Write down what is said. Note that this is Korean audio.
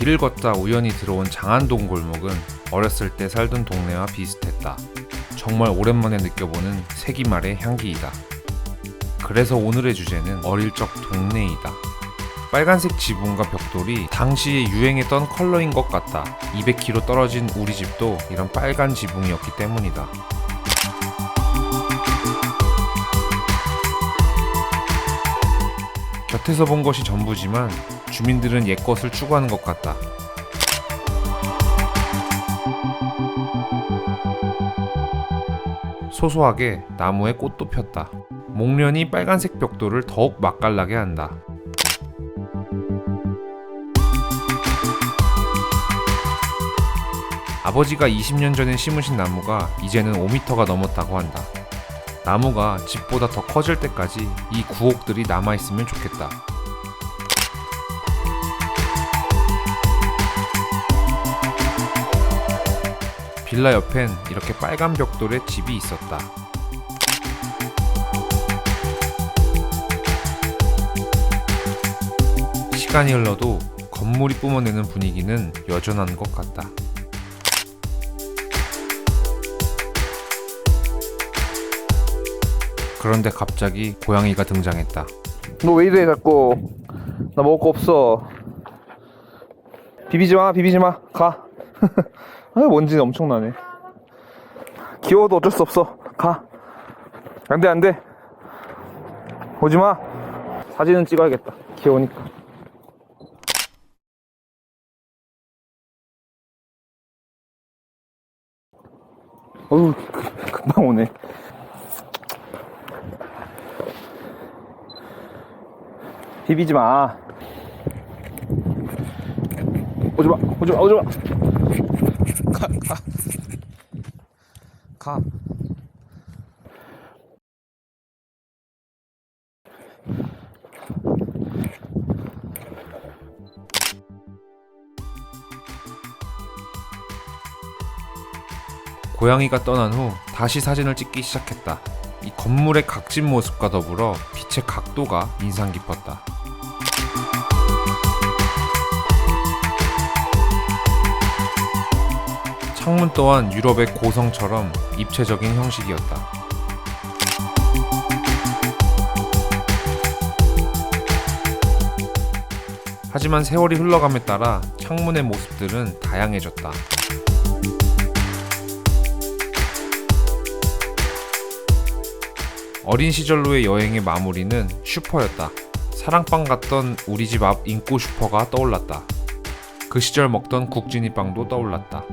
길을 걷다 우연히 들어온 장안동 골목은 어렸을 때 살던 동네와 비슷했다. 정말 오랜만에 느껴보는 세기말의 향기이다. 그래서 오늘의 주제는 어릴 적 동네이다. 빨간색 지붕과 벽돌이 당시에 유행했던 컬러인 것 같다. 200km 떨어진 우리 집도 이런 빨간 지붕이었기 때문이다. 곁에서 본 것이 전부지만 주민들은 옛것을 추구하는 것 같다. 소소하게 나무에 꽃도 폈다. 목련이 빨간색 벽돌을 더욱 맛깔나게 한다. 아버지가 20년 전에 심으신 나무가 이제는 5m가 넘었다고 한다. 나무가 집보다 더 커질 때까지 이 구옥들이 남아있으면 좋겠다. 빌라 옆엔 이렇게 빨간 벽돌의 집이 있었다. 시간이 흘러도 건물이 뿜어내는 분위기는 여전한 것 같다. 그런데 갑자기 고양이가 등장했다. 너 왜 이래 자꾸? 나 먹을 거 없어. 비비지 마 비비지 마 가. 아, 먼지 엄청나네. 귀여워도 어쩔 수 없어. 가. 안 돼 안 돼. 오지 마. 사진은 찍어야겠다. 귀여우니까. 어우 그- 금방 오네 비비지 마. 오지 마, 오지 마, 오지 마. 가, 가. 가. 고양이가 떠난 후 다시 사진을 찍기 시작했다. 이 건물의 각진 모습과 더불어 빛의 각도가 인상 깊었다. 창문 또한 유럽의 고성처럼 입체적인 형식이었다. 하지만 세월이 흘러감에 따라 창문의 모습들은 다양해졌다. 어린 시절로의 여행의 마무리는 슈퍼였다. 사랑방 같던 우리 집 앞 인꼬 슈퍼가 떠올랐다. 그 시절 먹던 국진이빵도 떠올랐다.